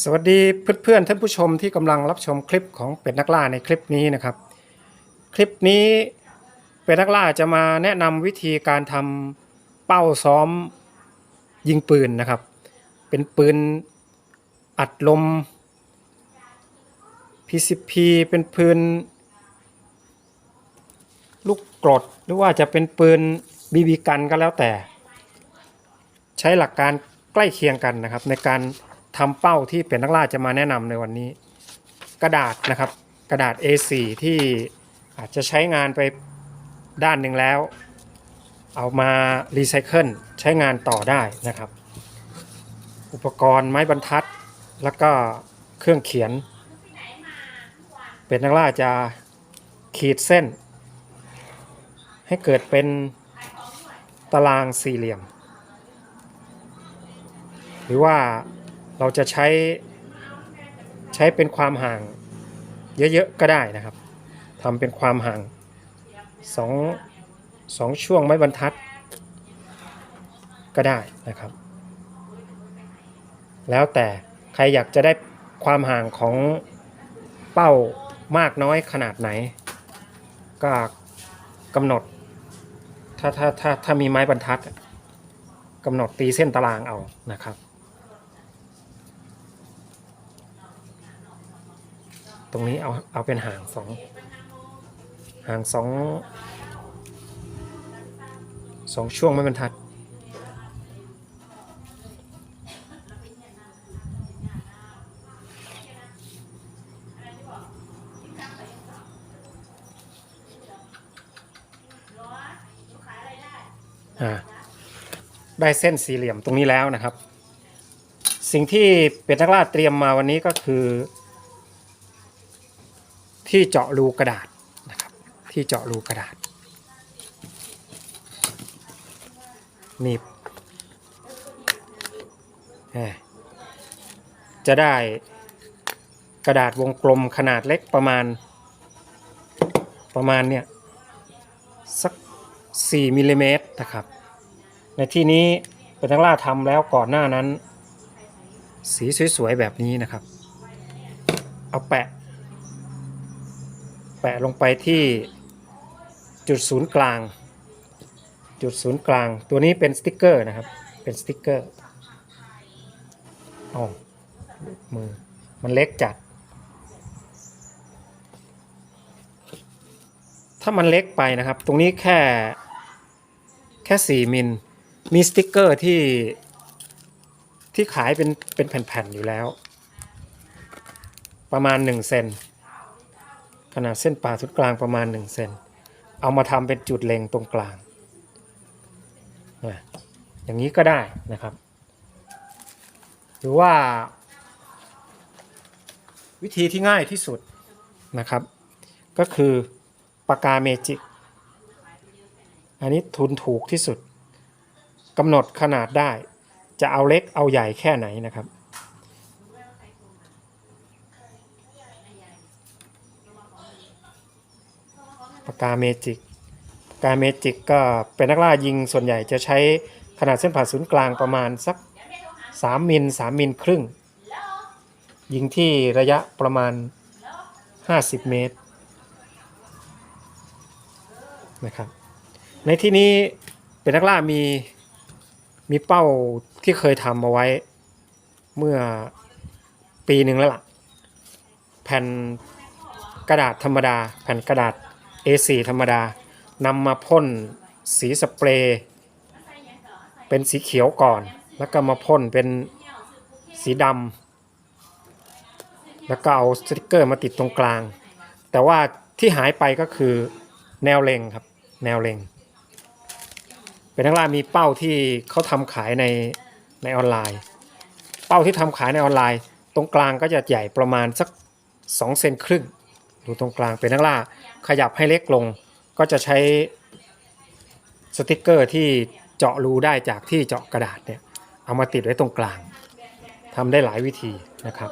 สวัสดีเพื่อนๆท่านผู้ชมที่กำลังรับชมคลิปของเป็ดนักล่าในคลิปนี้นะครับ คลิปนี้เป็ดนักล่าจะมาแนะนำวิธีการทำเป้าซ้อมยิงปืนนะครับ เป็นปืนอัดลม PCP เป็นปืนลูกกรดหรือว่าจะเป็นปืนบีบีกันก็แล้วแต่ ใช้หลักการใกล้เคียงกันนะครับในการ ทำเป้าที่เป็นนักล่าจะมาแนะนำในวันนี้ กระดาษนะครับ กระดาษ A4 ที่อาจจะใช้งานไปด้านหนึ่งแล้ว เอามารีไซเคิลใช้งานต่อได้นะครับ อุปกรณ์ไม้บรรทัด แล้วก็เครื่องเขียน เป็นนักล่าจะขีดเส้น ให้เกิดเป็นตารางสี่เหลี่ยม หรือว่า เราจะใช้ใช้เป็นความห่างเยอะๆก็ได้นะครับทำเป็นความห่างสองสองช่วงไม้บรรทัด ก็ได้นะครับ แล้วแต่ใครอยากจะได้ความห่างของเป้ามากน้อยขนาดไหน ก็กำหนด ถ้าถ้าถ้าถ้ามีไม้บรรทัดกำหนดตีเส้นตารางเอานะครับ ตรงนี้เอาเอาเป็นห่างสองห่างสองสองช่วงไม่บรรทัด ได้เส้นสี่เหลี่ยมตรงนี้แล้วนะครับ สิ่งที่เป็ดนักล่าเตรียมมาวันนี้ก็คือ ที่เจาะรูกระดาษนะครับ ที่เจาะรูกระดาษหนีบจะได้กระดาษวงกลมขนาดเล็กประมาณ ประมาณเนี่ยสัก 4มิลลิเมตรนะครับ ในที่นี้เป็นนักล่าทำแล้วก่อนหน้านั้น สีสวยๆ แบบนี้นะครับ เอาแปะ แปะลงไปที่จุดศูนย์กลาง จุดศูนย์กลาง ตัวนี้เป็นสติกเกอร์นะครับ เป็นสติกเกอร์อ๋อมือ มันเล็กจัด ถ้ามันเล็กไปนะครับ ตรงนี้แค่แค่ 4 มิล มีสติกเกอร์ที่ที่ขายเป็นเป็นแผ่นๆอยู่แล้ว ประมาณ 1 เซน ขนาดเส้นผ่าศูนย์กลางประมาณ1เซนเอามาทำเป็นจุดเล็งตรงกลางนะอย่างนี้ก็ได้นะครับ หรือว่า วิธีที่ง่ายที่สุดนะครับ ก็คือปากกาเมจิก อันนี้ทุนถูกที่สุดกำหนดขนาดได้ จะเอาเล็กเอาใหญ่แค่ไหนนะครับากาเมจิกปากกาเมจิกก็เป็นนักล่ายิงส่วนใหญ่จะใช้ขนาดเส้นผ่าศูนย์กลางประมาณสัก 3 มิล 3 มิลครึ่ง ยิงที่ระยะประมาณ 50 เมตรนะครับในที่นี้เป็นนักล่ามีมีเป้าที่เคยทำเอาไว้เมื่อปีหนึ่งแล้วล่ะ แผ่นกระดาษธรรมดา แผ่นกระดาษ A4 ธรรมดานำมาพ่นสีสเปรย์เป็นสีเขียวก่อน แล้วก็มาพ่นเป็นสีดำแล้วก็เอาสติกเกอร์มาติดตรงกลาง แต่ว่าที่หายไปก็คือแนวเล็งครับ แนวเล็ง เป็นนักล่ามีเป้าที่เขาทำขายในในออนไลน์ เป้าที่ทำขายในออนไลน์ ตรงกลางก็จะใหญ่ประมาณสัก2เซนครึ่ง ดูตรงกลางเป็นนักล่า ขยับให้เล็กลง ก็จะใช้สติกเกอร์ที่เจาะรูได้จากที่เจาะกระดาษเนี่ย เอามาติดไว้ตรงกลางทำได้หลายวิธีนะครับ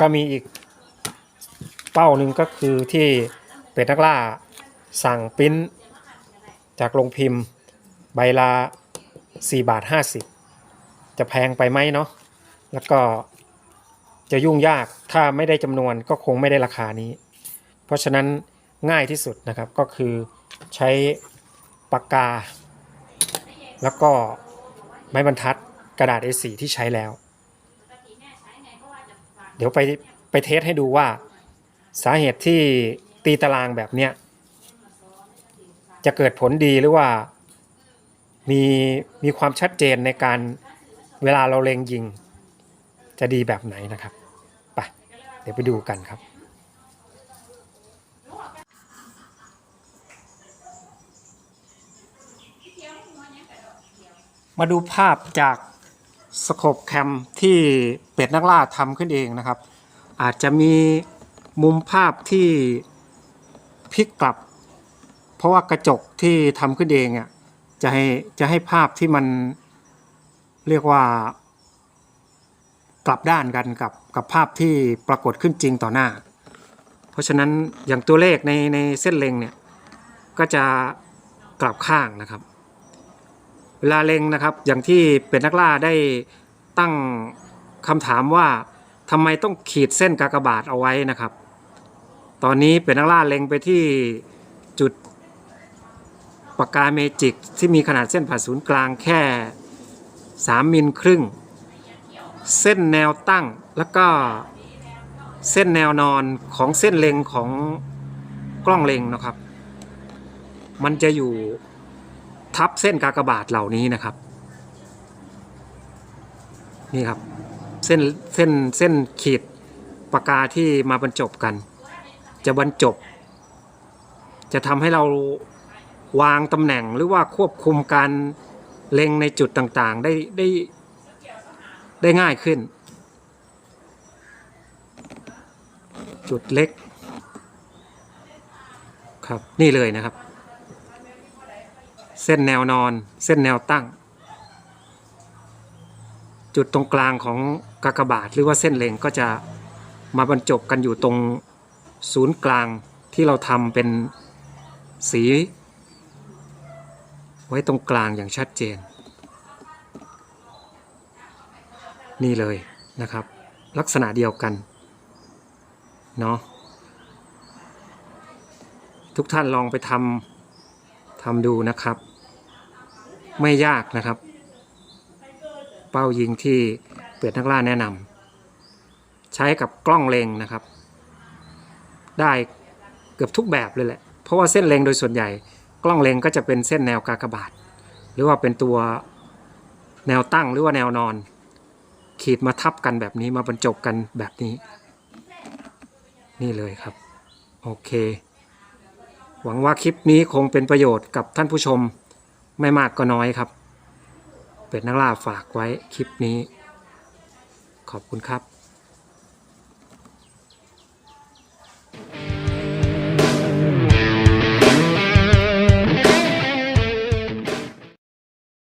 ก็มีอีกเป้าหนึ่งก็คือที่เป็ดนักล่าสั่งปริ้นจากโรงพิมพ์ใบละ4บาท 50 จะแพงไปไหมเนาะแล้วก็ จะยุ่งยากถ้าไม่ได้จำนวนก็คงไม่ได้ราคานี้ เพราะฉะนั้นง่ายที่สุดนะครับก็คือใช้ปากกา แล้วก็ไม้บรรทัดกระดาษ A4 ที่ใช้แล้ว เดี๋ยวไปไปเทสให้ดูว่าสาเหตุที่ตีตารางแบบเนี้ยจะเกิดผลดีหรือว่ามีมีความชัดเจนในการเวลาเราเล็งยิง จะดีแบบไหนนะครับไปเดี๋ยวไปดูกันครับมาดูภาพจากสโคปแคมที่เป็ดนักล่าทำขึ้นเองนะครับ อาจจะมีมุมภาพที่พลิกกลับ เพราะว่ากระจกที่ทำขึ้นเองอะจะให้จะให้ภาพที่มันเรียกว่า กลับด้านกันกับกับภาพที่ปรากฏขึ้นจริงต่อหน้า เพราะฉะนั้นอย่างตัวเลขในในเส้นเล็งเนี่ยก็จะกลับข้างนะครับ เวลาเล็งนะครับอย่างที่เป็นนักล่าได้ตั้งคำถามว่าทำไมต้องขีดเส้นกากบาทเอาไว้นะครับ ตอนนี้เป็นนักล่าเล็งไปที่จุดปากกาเมจิกที่มีขนาดเส้นผ่าศูนย์กลางแค่ 3 มิลครึ่ง เส้นแนวตั้งแล้วก็เส้นแนวนอนของเส้นเล็งของกล้องเล็งนะครับ มันจะอยู่ทับเส้นกากบาทเหล่านี้นะครับ นี่ครับเส้นเส้นเส้นขีดปากกาที่มาบรรจบกัน จะบรรจบ จะทำให้เราวางตำแหน่งหรือว่าควบคุมการเล็งในจุดต่างๆ ได้ได้ ได้ง่ายขึ้น จุดเล็ก ครับนี่เลยนะครับ เส้นแนวนอน เส้นแนวตั้ง จุดตรงกลางของกากบาทหรือว่าเส้นเล็งก็จะมาบรรจบกันอยู่ตรงศูนย์กลางที่เราทำเป็นสี ไว้ตรงกลางอย่างชัดเจน นี่เลยนะครับ ลักษณะเดียวกันเนาะทุกท่านลองไปทำทำดูนะครับ ไม่ยากนะครับ เป้ายิงที่เปิดนักล่าแนะนำใช้กับกล้องเลงนะครับ ได้เกือบทุกแบบเลยแหละ เพราะว่าเส้นเลงโดยส่วนใหญ่ กล้องเลงก็จะเป็นเส้นแนวกากบาท หรือว่าเป็นตัวแนวตั้งหรือว่าแนวนอน ขีดมาทับกันแบบนี้มาบรรจบกันแบบนี้ นี่เลยครับ โอเค หวังว่าคลิปนี้คงเป็นประโยชน์กับท่านผู้ชมไม่มากก็น้อยครับ เป็นนักล่าฝากไว้คลิปนี้ ขอบคุณครับ